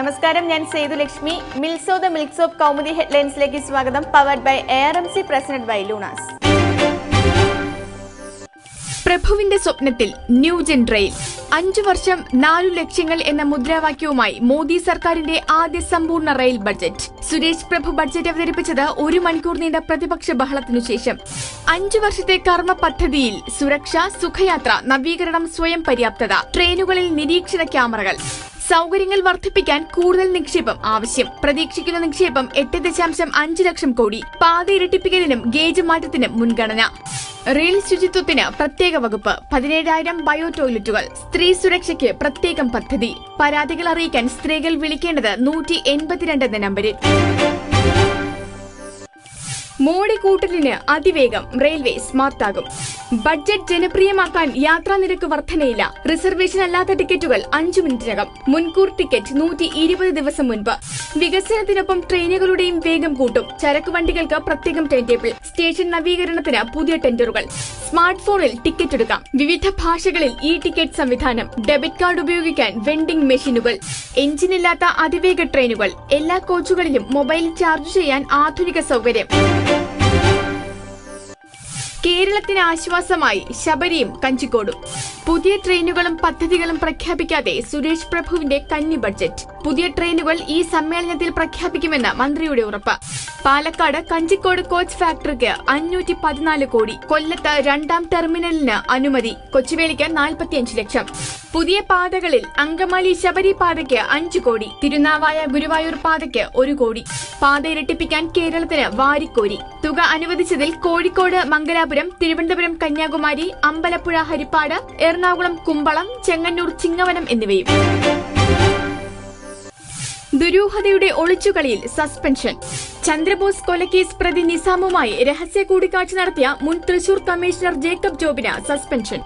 നമസ്കാരം ഞാൻ സേതു ലക്ഷ്മി. മിൽസോ ദ മിൽക്സ് ഓഫ് കൗമുദി ഹെഡ്ലൈൻസിലേക്ക് സ്വാഗതം. Powered by A R M C presented by Lunars പ്രഭുവിന്റെ സ്വപ്നത്തിൽ ന്യൂജൻ റെയിൽ അഞ്ചു വർഷം നാലു ലക്ഷ്യങ്ങൾ എന്ന മുദ്രാവാക്യവുമായി മോദി സർക്കാരിന്റെ ആദ്യ സമ്പൂർണ rail budget. Suresh Prabhu budget അവതരിപ്പിച്ചത് ഒരു മണിക്കൂർ നീണ്ട പ്രതിപക്ഷ ബഹളത്തിനു ശേഷം. അഞ്ചു വർഷത്തെ കർമ്മ പദ്ധതിയിൽ സുരക്ഷ സുഖയാത്ര നവീകരണം സ്വയം പര്യാപ്തത ട്രെയിനുകളിൽ നിരീക്ഷണ ക്യാമറകൾ. സൗകര്യങ്ങൾ വർദ്ധിപ്പിക്കാൻ കൂടുതൽ നിക്ഷേപം ആവശ്യം. പ്രതീക്ഷിക്കുന്ന നിക്ഷേപം എട്ട് ദശാംശം അഞ്ച് ലക്ഷം കോടി. പാത ഇരട്ടിപ്പിക്കലിനും ഗേജ് മാറ്റത്തിനും മുൻഗണന. റെയിൽ ശുചിത്വത്തിന് പ്രത്യേക വകുപ്പ്. പതിനേഴായിരം ബയോ ടോയ്ലറ്റുകൾ. സ്ത്രീ സുരക്ഷയ്ക്ക് പ്രത്യേകം പദ്ധതി. പരാതികൾ അറിയിക്കാൻ സ്ത്രീകൾ വിളിക്കേണ്ടത് നൂറ്റി എൺപത്തിരണ്ട് എന്ന നമ്പരിൽ. മോഡി കൂട്ടലിന് അതിവേഗം റെയിൽവേ സ്മാർട്ടാകും ബഡ്ജറ്റ് ജനപ്രിയമാക്കാൻ യാത്രാ നിരക്ക് വർധനയില്ല. റിസർവേഷൻ അല്ലാത്ത ടിക്കറ്റുകൾ അഞ്ചു മിനിറ്റിനകം. മുൻകൂർ ടിക്കറ്റ് നൂറ്റി ഇരുപത് ദിവസം മുൻപ്. വികസനത്തിനൊപ്പം ട്രെയിനുകളുടെയും വേഗം കൂട്ടും. ചരക്ക് വണ്ടികൾക്ക് പ്രത്യേകം ടൈം ടേബിൾ സ്റ്റേഷൻ നവീകരണത്തിന് പുതിയ ടെൻഡറുകൾ. സ്മാർട്ട് ഫോണിൽ ടിക്കറ്റ് എടുക്കാം. വിവിധ ഭാഷകളിൽ ഇ ടിക്കറ്റ് സംവിധാനം. ഡെബിറ്റ് കാർഡ് ഉപയോഗിക്കാൻ വെൻഡിംഗ് മെഷീനുകൾ. എഞ്ചിനില്ലാത്ത അതിവേഗ ട്രെയിനുകൾ. എല്ലാ കോച്ചുകളിലും മൊബൈൽ ചാർജ് ചെയ്യാൻ ആധുനിക സൗകര്യം. കേരളത്തിന് ആശ്വാസമായി ശബരിയും കഞ്ചിക്കോടും. പുതിയ ട്രെയിനുകളും പദ്ധതികളും പ്രഖ്യാപിക്കാതെ സുരേഷ് പ്രഭുവിന്റെ കന്നി ബഡ്ജറ്റ്. പുതിയ ട്രെയിനുകൾ ഈ സമ്മേളനത്തിൽ പ്രഖ്യാപിക്കുമെന്ന് മന്ത്രിയുടെ ഉറപ്പ്. പാലക്കാട് കഞ്ചിക്കോട് കോച്ച് ഫാക്ടറിക്ക് അഞ്ഞൂറ്റി പതിനാല് കോടി. കൊല്ലത്ത് രണ്ടാം ടെർമിനലിന് അനുമതി. കൊച്ചുവേളിക്ക് നാൽപ്പത്തിയഞ്ച് ലക്ഷം. പുതിയ പാതകളിൽ അങ്കമാലി ശബരി പാതയ്ക്ക് അഞ്ചു കോടി. തിരുനാവായ ഗുരുവായൂർ പാതയ്ക്ക് ഒരു കോടി. പാത ഇരട്ടിപ്പിക്കാൻ കേരളത്തിന് വാരിക്കോരി. തുക അനുവദിച്ചതിൽ കോഴിക്കോട് മംഗലാപുരം തിരുവനന്തപുരം കന്യാകുമാരി അമ്പലപ്പുഴ ഹരിപ്പാട് എറണാകുളം കുമ്പളം ചെങ്ങന്നൂർ ചിങ്ങവനം എന്നിവയും. ദുരൂഹതയുടെ ഒളിച്ചുകളിയിൽ സസ്പെൻഷൻ. ചന്ദ്രബോസ് കൊലക്കേസ് പ്രതി നിസാമുമായി രഹസ്യ കൂടിക്കാഴ്ച നടത്തിയ മുൻ തൃശൂർ കമ്മീഷണർ ജേക്കബ് ജോബിന് സസ്പെൻഷൻ.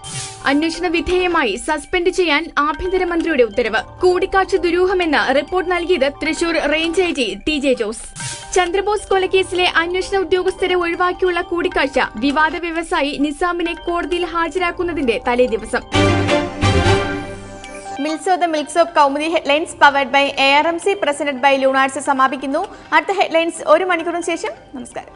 അന്വേഷണ വിധേയമായി സസ്പെൻഡ് ചെയ്യാൻ ആഭ്യന്തരമന്ത്രിയുടെ ഉത്തരവ്. കൂടിക്കാഴ്ച ദുരൂഹമെന്ന് റിപ്പോർട്ട് നൽകിയത് Thrissur range I G T J Jose. Chandrabose കൊലക്കേസിലെ അന്വേഷണ ഉദ്യോഗസ്ഥരെ ഒഴിവാക്കിയുള്ള കൂടിക്കാഴ്ച വിവാദ വ്യവസായി നിസാമിനെ കോടതിയിൽ ഹാജരാക്കുന്നതിന്റെ തലേദിവസം മിൽസോ the milks of Kaumudi headlines powered by A R M C presented by Lunars സമാപിക്കുന്നു. അടുത്ത ഹെഡ്ലൈൻസ് ഒരു മണിക്കൂറിന് ശേഷം. നമസ്കാരം.